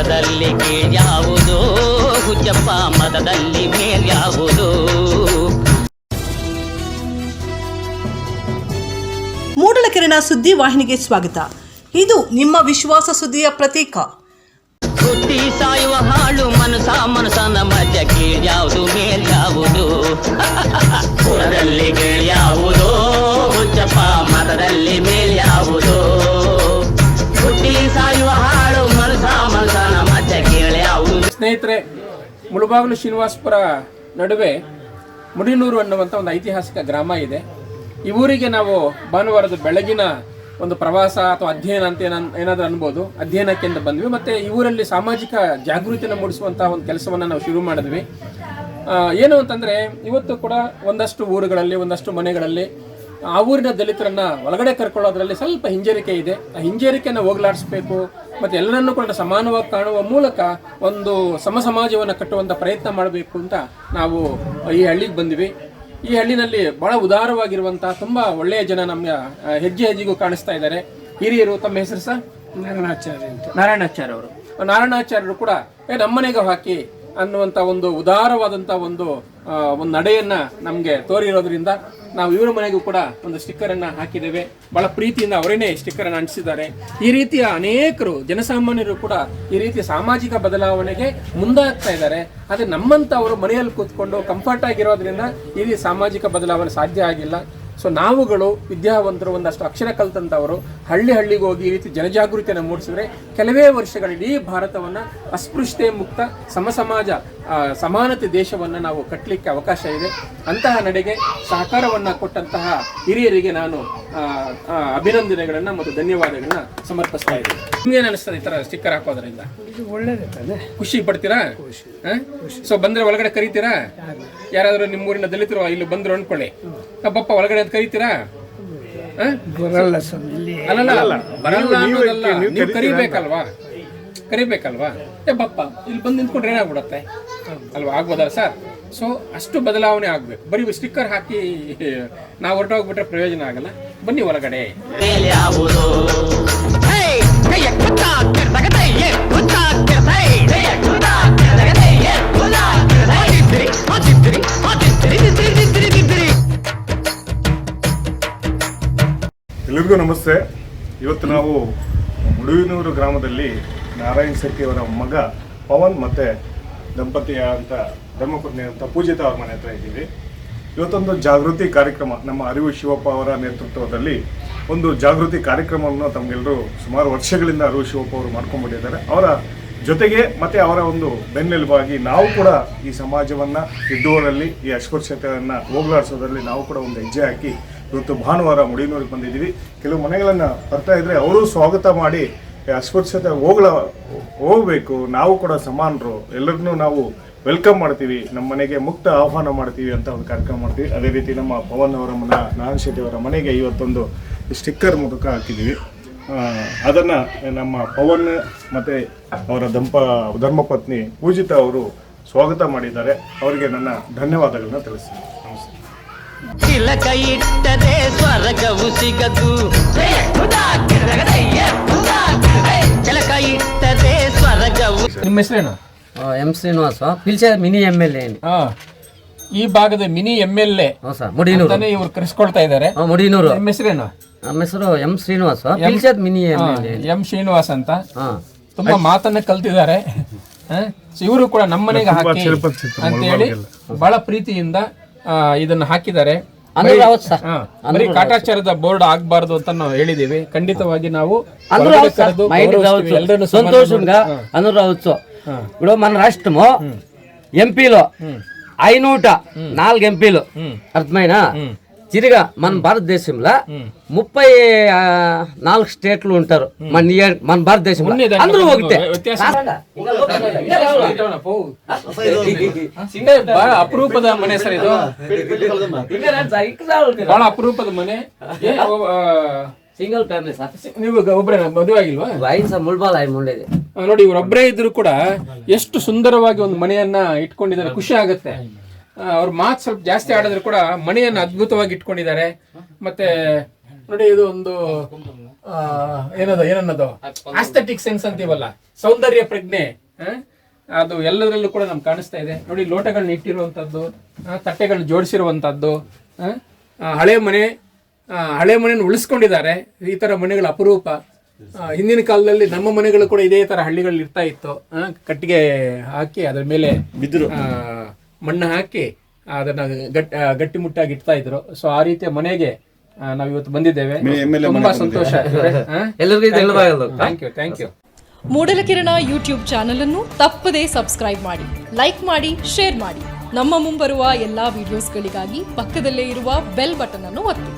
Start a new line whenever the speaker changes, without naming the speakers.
ಮೊಗದಲ್ಲಿ ಕೀಳ್ಯಾವುದು ಹುಚ್ಚಪ್ಪ ಮತದಲ್ಲಿ ಮೇಲ್ಯಾವುದು
ಮೂಡಲಕೆರೆನ ಸುದ್ದಿ ವಾಹಿನಿಗೆ ಸ್ವಾಗತ. ಇದು ನಿಮ್ಮ ವಿಶ್ವಾಸ ಸುದ್ದಿಯ ಪ್ರತೀಕ.
ಹುಟ್ಟಿ ಸಾಯುವ ಹಾಳು ಮನಸ ನಮ್ಮ ಮಧ್ಯ ಯಾವುದು ಮೇಲ್ಯಾವುದು
ಮುಳುಬಾಗಿಲು ಶ್ರೀನಿವಾಸಪುರ ನಡುವೆ ಮುಡಿನೂರು ಅನ್ನುವಂಥ ಒಂದು ಐತಿಹಾಸಿಕ ಗ್ರಾಮ ಇದೆ. ಈ ಊರಿಗೆ ನಾವು ಭಾನುವಾರದ ಬೆಳಗಿನ ಒಂದು ಪ್ರವಾಸ ಅಥವಾ ಅಧ್ಯಯನ ಅಂತ ಏನ ಏನಾದರೂ ಅನ್ಬೋದು. ಅಧ್ಯಯನಕ್ಕೆ ಬಂದ್ವಿ. ಮತ್ತು ಈ ಊರಲ್ಲಿ ಸಾಮಾಜಿಕ ಜಾಗೃತಿಯನ್ನು ಮೂಡಿಸುವಂತಹ ಒಂದು ಕೆಲಸವನ್ನು ನಾವು ಶುರು ಮಾಡಿದ್ವಿ. ಏನು ಅಂತಂದರೆ, ಇವತ್ತು ಕೂಡ ಒಂದಷ್ಟು ಊರುಗಳಲ್ಲಿ, ಒಂದಷ್ಟು ಮನೆಗಳಲ್ಲಿ ಆ ಊರಿನ ದಲಿತರನ್ನ ಒಳಗಡೆ ಕರ್ಕೊಳ್ಳೋದ್ರಲ್ಲಿ ಸ್ವಲ್ಪ ಹಿಂಜರಿಕೆ ಇದೆ. ಆ ಹಿಂಜರಿಕೆಯನ್ನು ಹೋಗಲಾಡಿಸ್ಬೇಕು. ಮತ್ತು ಎಲ್ಲರನ್ನೂ ಕೂಡ ಸಮಾನವಾಗಿ ಕಾಣುವ ಮೂಲಕ ಒಂದು ಸಮ ಸಮಾಜವನ್ನು ಕಟ್ಟುವಂಥ ಪ್ರಯತ್ನ ಮಾಡಬೇಕು ಅಂತ ನಾವು ಈ ಹಳ್ಳಿಗೆ ಬಂದ್ವಿ. ಈ ಹಳ್ಳಿನಲ್ಲಿ ಬಹಳ ಉದಾರವಾಗಿರುವಂಥ ತುಂಬಾ ಒಳ್ಳೆಯ ಜನ ನಮ್ಮ ಹೆಜ್ಜೆ ಹೆಜ್ಜೆಗೂ ಕಾಣಿಸ್ತಾ ಇದ್ದಾರೆ. ಹಿರಿಯರು ತಮ್ಮ ಹೆಸರು ಸರ್? ನಾರಾಯಣಾಚಾರ್ಯ ನಾರಾಯಣಾಚಾರ್ಯ ಅವರು ನಾರಾಯಣಾಚಾರ್ಯರು ಕೂಡ ಏ ನಮ್ಮನೆಗೆ ಹಾಕಿ ಅನ್ನುವಂಥ ಒಂದು ಉದಾರವಾದಂಥ ಒಂದು ಒಂದು ನಡೆಯನ್ನ ನಮಗೆ ತೋರಿರೋದ್ರಿಂದ ನಾವು ಇವರ ಮನೆಗೂ ಕೂಡ ಒಂದು ಸ್ಟಿಕ್ಕರನ್ನು ಹಾಕಿದ್ದೇವೆ. ಬಹಳ ಪ್ರೀತಿಯಿಂದ ಅವರೇನೆ ಸ್ಟಿಕ್ಕರನ್ನು ಅಂಟಿಸಿದ್ದಾರೆ. ಈ ರೀತಿಯ ಅನೇಕರು, ಜನಸಾಮಾನ್ಯರು ಕೂಡ ಈ ರೀತಿಯ ಸಾಮಾಜಿಕ ಬದಲಾವಣೆಗೆ ಮುಂದಾಗ್ತಾ ಇದ್ದಾರೆ. ಆದರೆ ನಮ್ಮಂಥ ಅವರು ಮನೆಯಲ್ಲಿ ಕೂತ್ಕೊಂಡು ಕಂಫರ್ಟ್ ಆಗಿರೋದ್ರಿಂದ ಈ ರೀತಿ ಸಾಮಾಜಿಕ ಬದಲಾವಣೆ ಸಾಧ್ಯ ಆಗಿಲ್ಲ. ಸೊ ನಾವುಗಳು ವಿದ್ಯಾವಂತರು ಒಂದಷ್ಟು ಅಕ್ಷರ ಕಲ್ತಂತವರು ಹಳ್ಳಿ ಹಳ್ಳಿಗೆ ಹೋಗಿ ಈ ರೀತಿ ಜನಜಾಗೃತಿಯನ್ನು ಮೂಡಿಸಿದ್ರೆ ಕೆಲವೇ ವರ್ಷಗಳಲ್ಲಿ ಭಾರತವನ್ನು ಅಸ್ಪೃಶ್ಯತೆ ಮುಕ್ತ ಸಮ ಸಮಾಜ ಆ, ಸಮಾನತೆ ದೇಶವನ್ನ ನಾವು ಕಟ್ಟಲಿಕ್ಕೆ ಅವಕಾಶ ಇದೆ. ಅಂತಹ ನಡೆಗೆ ಸಹಕಾರವನ್ನು ಕೊಟ್ಟಂತಹ ಹಿರಿಯರಿಗೆ ನಾನು ಅಭಿನಂದನೆಗಳನ್ನು ಮತ್ತು ಧನ್ಯವಾದಗಳನ್ನ ಸಮರ್ಪಿಸ್ತಾ ಇದ್ದೀನಿ. ನಿಮ್ಗೇನು ಅನಿಸ್ತದೆ ಈ ತರ ಸ್ಟಿಕ್ಕರ್ ಹಾಕೋದ್ರಿಂದ? ಖುಷಿ ಪಡ್ತೀರಾ? ಸೊ ಬಂದ್ರೆ ಒಳಗಡೆ ಕರಿತೀರಾ? ಯಾರಾದ್ರೂ ನಿಮ್ಮೂರಿನ ದಲಿತರು ಇಲ್ಲಿ ಬಂದ್ರು ಅನ್ಕೊಳ್ಳಿ. ಬಪ್ಪ ಒಳಗಡೆ ಅಂತ ಕರಿತೀರಾ? ಅಲ್ಲ ಅಲ್ಲಲ್ಲ ಬರಲ್ಲ ಅನ್ನೋದಲ್ಲ ನೀವು ಕರಿಬೇಕಲ್ವಾ? ಕರಿಬೇಕಲ್ವಾ? ಏ ಬಪ್ಪ, ಇಲ್ಲಿ ಬಂದು ನಿಂತ್ಕೊಂಡ್ರೆ ಏನಾಗ್ಬಿಡತ್ತೆ? ಅಲ್ವಾ? ಆಗ್ಬೋದಲ್ಲ ಸರ್? ಸೊ ಅಷ್ಟು ಬದಲಾವಣೆ ಆಗ್ಬೇಕು. ಬರೀ ಸ್ಟಿಕ್ಕರ್ ಹಾಕಿ, ನಾವು ಹೊರಟೋಗ್ಬಿಟ್ರೆ ಪ್ರಯೋಜನ ಆಗಲ್ಲ. ಬನ್ನಿ ಒಳಗಡೆ.
ಎಲ್ಲರಿಗೂ ನಮಸ್ತೆ. ಇವತ್ತು ನಾವು ಮುಡುವಿನೂರು ಗ್ರಾಮದಲ್ಲಿ ನಾರಾಯಣ ಶೆಟ್ಟಿ ಅವರ ಮಗ ಪವನ್ ಮತ್ತು ದಂಪತಿಯ ಅಂತ ಧರ್ಮಪತ್ನಿ ಅಂತ ಪೂಜಿತ ಅವರ ಮನೆ ಹತ್ರ ಇದ್ದೀವಿ. ಇವತ್ತೊಂದು ಜಾಗೃತಿ ಕಾರ್ಯಕ್ರಮ, ನಮ್ಮ ಅರಿವು ಶಿವಪ್ಪ ಅವರ ನೇತೃತ್ವದಲ್ಲಿ ಒಂದು ಜಾಗೃತಿ ಕಾರ್ಯಕ್ರಮವನ್ನು ತಮಗೆಲ್ಲರೂ ಸುಮಾರು ವರ್ಷಗಳಿಂದ ಅರಿವು ಶಿವಪ್ಪ ಅವರು ಮಾಡ್ಕೊಂಡ್ಬಿಟ್ಟಿದ್ದಾರೆ. ಅವರ ಜೊತೆಗೆ ಮತ್ತೆ ಅವರ ಒಂದು ಬೆನ್ನೆಲುಬಾಗಿ ನಾವು ಕೂಡ ಈ ಸಮಾಜವನ್ನ ಇದ್ದುವರಲ್ಲಿ ಈ ಅಸ್ಪೃಶ್ಯತೆಯನ್ನ ಹೋಗಲಾಡಿಸೋದ್ರಲ್ಲಿ ನಾವು ಕೂಡ ಒಂದು ಹೆಜ್ಜೆ ಹಾಕಿ ಇವತ್ತು ಭಾನುವಾರ ಮುಡಿನೂರಿಗೆ ಬಂದಿದ್ದೀವಿ. ಕೆಲವು ಮನೆಗಳನ್ನು ಬರ್ತಾ ಇದ್ದರೆ ಅವರು ಸ್ವಾಗತ ಮಾಡಿ ಅಸ್ಪೃಶ್ಯತೆ ಹೋಗ್ಲ, ಹೋಗ್ಬೇಕು. ನಾವು ಕೂಡ ಸಮಾನರು. ಎಲ್ಲರನ್ನೂ ನಾವು ವೆಲ್ಕಮ್ ಮಾಡ್ತೀವಿ. ನಮ್ಮ ಮನೆಗೆ ಮುಕ್ತ ಆಹ್ವಾನ ಮಾಡ್ತೀವಿ ಅಂತ ಒಂದು ಕಾರ್ಯಕ್ರಮ ಮಾಡ್ತೀವಿ. ಅದೇ ರೀತಿ ನಮ್ಮ ಪವನ್ ಅವರ ಮನ, ನಾರಾಯಣ ಶೆಟ್ಟಿ ಅವರ ಮನೆಗೆ ಇವತ್ತೊಂದು ಸ್ಟಿಕ್ಕರ್ ಮೂಲಕ ಹಾಕಿದ್ದೀವಿ. ಅದನ್ನು ನಮ್ಮ ಪವನ್ ಮತ್ತು ಅವರ ದಂಪ, ಧರ್ಮಪತ್ನಿ ಪೂಜಿತ ಅವರು ಸ್ವಾಗತ ಮಾಡಿದ್ದಾರೆ. ಅವರಿಗೆ ನನ್ನ ಧನ್ಯವಾದಗಳನ್ನ ತಿಳಿಸ್ತೀನಿ. ನಮಸ್ತೆ.
ಇಟ್ಟದೆ ಸ್ವರ್ಗವು.
ನಿಮ್ಮ ಹೆಸರೇನು?
M Srinivasa Pilche mini M L A
ಹಾ ಈ ಭಾಗದ ಮಿನಿ ಎಂ ಎಲ್ ಎ
ಹ್ಞೂ ಸರ್ ಮುಡಿನೂರು.
ಅಂತಾನೆ ಇವ್ರು ಕರೆಸ್ಕೊಳ್ತಾ ಇದ್ದಾರೆ.
ಹಾಂ ಮುಡಿನೂರು.
ನಿಮ್ಮ ಹೆಸರೇನು?
ನಮ್ಮ ಹೆಸರು M Srinivasa ಪಿಲ್ಚೆದ್ mini M L A
M Srinivas ಅಂತ.
ಹಾಂ.
ತುಂಬಾ ಮಾತನ್ನ ಕಲ್ತಿದ್ದಾರೆ. ಇವರು ಕೂಡ ನಮ್ಮನೆಗೆ ಹಾಕಿ ಅಂತ ಹೇಳಿ ಬಹಳ ಪ್ರೀತಿಯಿಂದ ಆ, ಇದನ್ನ ಹಾಕಿದ್ದಾರೆ.
ಅಂದ್ರೆ ರಾವತ್ ಸರ್
ಹಾ, ಬರೀ ಕಾಟಾಚಾರದ ಬೋರ್ಡ್ ಆಗ್ಬಾರ್ದು ಅಂತ ನಾವು ಹೇಳಿದೀವಿ ಖಂಡಿತವಾಗಿ ನಾವು
అందరూ
ಹೊರಗಡೆ
రావచ్చు సార్
ಕರೆದು
మా ఇంటికి
ಗೌರವಿಸ್ತೀವಿ.
రావచ్చు
ಎಲ್ಲರನ್ನೂ ಸಮಾನ
సంతోషంగా
ಮಾಡಿ-
అందరూ రావచ్చు ఇప్పుడు మన రాష్ట్రము ఎంపీలో ఐనూట నాలుగు ఎంపీలు అర్థమైనా తిరిగా మన భారతదేశంలో ముప్పై ఆ, నాలుగు స్టేట్లు ఉంటారు మన నియర్- మన భారతదేశంలో
ఉన్నే దాంట్లో
అందరూ ఒకటే
ವ್ಯತ್ಯಾಸ ಹಿಂದೆ ಬಹಳ ಅಪರೂಪದ ಮನೆ ಸರ್ ಇದು ಬಹಳ ಅಪರೂಪದ ಮನೆ ಏ, ಓ, ಆ,
సింగిల్ ఫ్యామిలీ సార్
ನೀವು ಒಬ್ಬರೇ ಮದುವೆ ಆಗಿಲ್ವಾ
వైన్ సార్ ముల్బాల్ ఆయన ఉండేది
ಆ, ನೋಡಿ ಇವರೊಬ್ಬರೇ ಇದ್ರು ಕೂಡ ಎಷ್ಟು ಸುಂದರವಾಗಿ ಒಂದು ಮನೆಯನ್ನ ಇಟ್ಕೊಂಡಿದ್ದಾರೆ ಖುಷಿ ಆಗುತ್ತೆ ಅವ್ರ ಮಾತು ಸ್ವಲ್ಪ ಜಾಸ್ತಿ ಆಡಿದ್ರು ಕೂಡ ಮನೆಯನ್ನ ಅದ್ಭುತವಾಗಿ ಇಟ್ಕೊಂಡಿದ್ದಾರೆ. ಮತ್ತೆ ನೋಡಿ ಇದು ಒಂದು ಆ, ಏನದು ಏನನ್ನದು? ಆಸ್ಥೆಟಿಕ್ ಸೆನ್ಸ್ ಅಂತೀವಲ್ಲ ಸೌಂದರ್ಯ ಪ್ರಜ್ಞೆ? ಅದು ಎಲ್ಲದರಲ್ಲೂ ಕೂಡ ನಮ್ಗೆ ಕಾಣಿಸ್ತಾ ಇದೆ. ನೋಡಿ ಲೋಟಗಳನ್ನ ಇಟ್ಟಿರುವಂತದ್ದು ಆ, ತಟ್ಟೆಗಳನ್ನ ಆ, ಹಳೆ ಮನೆ ಆ, ಹಳೆ ಮನೆಯನ್ನು ಉಳಿಸ್ಕೊಂಡಿದ್ದಾರೆ. ಈ ತರ ಮನೆಗಳ ಅಪರೂಪ. ಹಿಂದಿನ ಕಾಲದಲ್ಲಿ ನಮ್ಮ ಮನೆಗಳು ಕೂಡ ಇದೇ ತರ ಹಳ್ಳಿಗಳಲ್ಲಿ ಇರ್ತಾ ಇತ್ತು. ಕಟ್ಟಿಗೆ ಹಾಕಿ ಅದ್ರ ಮೇಲೆ ಆ, ಮಣ್ಣು ಹಾಕಿ ಅದನ್ನ ಗಟ್ಟಿ ಗಟ್ಟಿಮುಟ್ಟಾಗಿ ಇಡ್ತಾ ಇದ್ರು. ಸೊ ಆ ರೀತಿಯ ಮನೆಗೆ ನಾವು ಇವತ್ತು ಬಂದಿದ್ದೇವೆ. ತುಂಬಾ ಸಂತೋಷ
ಎಲ್ಲರಿಗೂ ಇದು ಹೇಳಬಾರದು
thank you thank you
Moodalakirana YouTube channel ಅನ್ನು ತಪ್ಪದೇ ಸಬ್ಸ್ಕ್ರೈಬ್ ಮಾಡಿ ಲೈಕ್ ಮಾಡಿ ಶೇರ್ ಮಾಡಿ. ನಮ್ಮ ಮುಂಬರುವ ಎಲ್ಲಾ ವಿಡಿಯೋಸ್ಗಳಿಗಾಗಿ ಪಕ್ಕದಲ್ಲೇ ಇರುವ ಬೆಲ್ ಬಟನ್ ಅನ್ನು ಒತ್ತಿ.